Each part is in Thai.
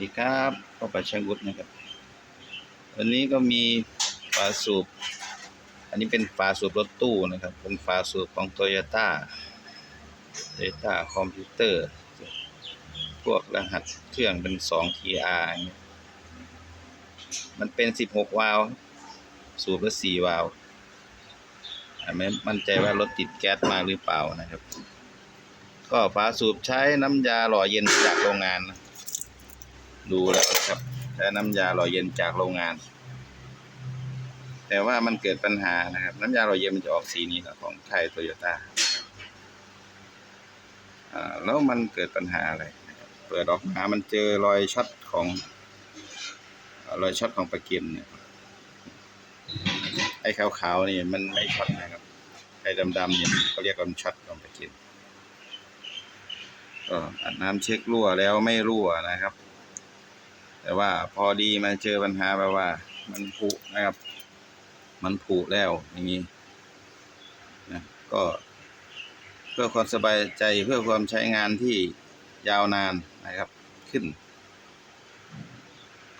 ดีครับพ่อประชังวุฒินะครับ วันนี้ก็มีฝาสูบ อันนี้เป็นฝาสูบรถตู้นะครับ เป็นฝาสูบของโตโยต้าโตโยต้าคอมพิวเตอร์ พวกรหัสเครื่องเป็น 2TR อย่างเงี้ยมันเป็น 16 วาล์วสูบละ4วาล์วอ่าไม่มั่นใจว่ารถติดแก๊สมาหรือเปล่านะครับ ก็ฝาสูบใช้น้ำยาหล่อเย็นจากโรงงานนะ ดูแล้วครับใช้น้ำยาหล่อเย็นจากโรงงาน แต่ว่ามันเกิดปัญหานะครับ น้ำยาหล่อเย็นมันจะออกสีนี้ของไทยโตโยต้าแล้วมันเกิดปัญหาอะไรนะครับเปิดออกมามันเจอรอยช็อตของรอยช็อตของปลาเกียนเนี่ยไอ้ขาวๆนี่มันไม่ช็อตนะครับไอ้ดำๆเนี่ยเขาเรียกว่ามันช็อตของปลาเกียนก็อาบน้ำเช็ครั่วแล้วไม่รั่วนะครับ แต่ว่าพอดีมาเจอปัญหาแบบว่า มันผุนะครับ มันผุแล้วอย่างนี้นะก็เพื่อความสบายใจเพื่อความใช้งานที่ยาวนานนะครับขึ้น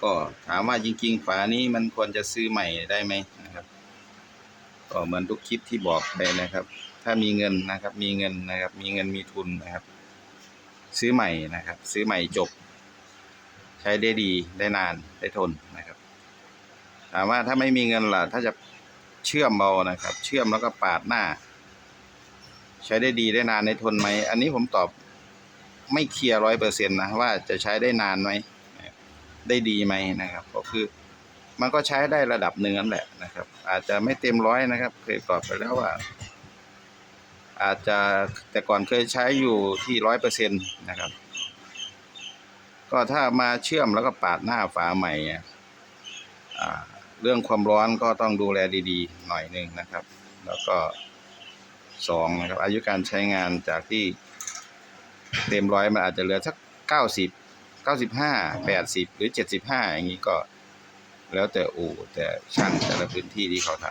ก็ถามว่าจริง ๆ ฝานี้มันควรจะซื้อใหม่ได้ไหมนะครับ ก็เหมือนทุกคลิปที่บอกไปนะครับ ถ้ามีเงินนะครับ มีเงินนะครับ มีเงินมีทุนนะครับ ซื้อใหม่นะครับ ซื้อใหม่จบ ใช้ได้ดีได้นานได้ทนนะครับ ถามว่าถ้าไม่มีเงินล่ะ ถ้าจะเชื่อมเบานะครับ เชื่อมแล้วก็ปาดหน้า ใช้ได้ดีได้นานได้ทนไหม อันนี้ผมตอบไม่เคลียร์ร้อยเปอร์เซ็นต์นะว่าจะใช้ได้นานไหมได้ดีไหมนะครับ ก็คือมันก็ใช้ได้ระดับหนึ่งนั่นแหละนะครับ อาจจะไม่เต็มร้อยนะครับ เคยตอบไปแล้วว่า อาจจะแต่ก่อนเคยใช้อยู่ที่ร้อยเปอร์เซ็นต์นะครับ ก็ถ้ามาเชื่อมแล้วก็ปาดหน้าฝาใหม่อะอ่าเรื่องความร้อนก็ต้องดูแลดีๆ หน่อยหนึ่งนะครับ แล้วก็สองนะครับ อายุการใช้งานจากที่เต็มร้อยมันอาจจะเหลือสักเก้าสิบเก้าสิบห้าแปดสิบหรือเจ็ดสิบห้าอย่างนี้ก็แล้วแต่อู่แต่ช่างแต่ละพื้นที่ที่เขาท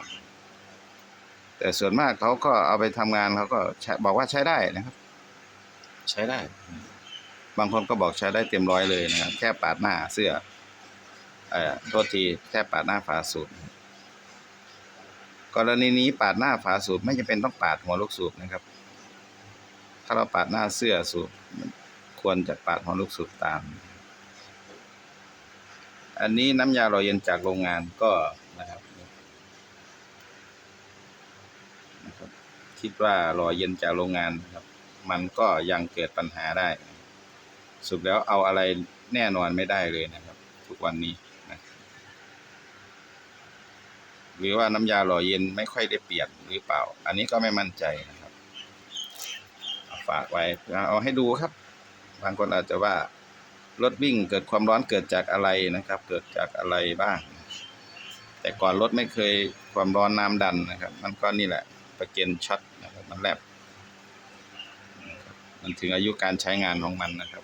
ำแต่ส่วนมากเขาก็เอาไปทำงานเขาก็ใช้บอกว่าใช้ได้นะครับ ใช้ได้ บางคนก็บอกใช้ได้เต็มร้อยเลยนะครับ แค่ปาดหน้าเสื้อเอ่อโทษทีแค่ปาดหน้าฝาสูบกรณีนี้ปาดหน้าฝาสูบไม่จำเป็นต้องปาดหัวลูกสูบนะครับ ถ้าเราปาดหน้าเสื้อสูบควรจะปาดหัวลูกสูบตาม อันนี้น้ำยาหล่อเย็นจากโรงงานก็นะครับนะครับ คิดว่ารอเย็นจากโรงงานนะครับ มันก็ยังเกิดปัญหาได้ สุดแล้วเอาอะไรแน่นอนไม่ได้เลยนะครับ ทุกวันนี้นะหรือว่าน้ำยาหล่อเย็นไม่ค่อยได้เปลี่ยนหรือเปล่า อันนี้ก็ไม่มั่นใจนะครับาฝากไว้เอาให้ดูครับ บางคนอาจจะว่ารถวิ่งเกิดความร้อนเกิดจากอะไรนะครับ เกิดจากอะไรบ้าง แต่ก่อนรถไม่เคยความร้อนน้ำดันนะครับ มันก็นี่แหละประเกนช็อตนะครับมันแลบบมันถึงอายุการใช้งานของมันนะครับ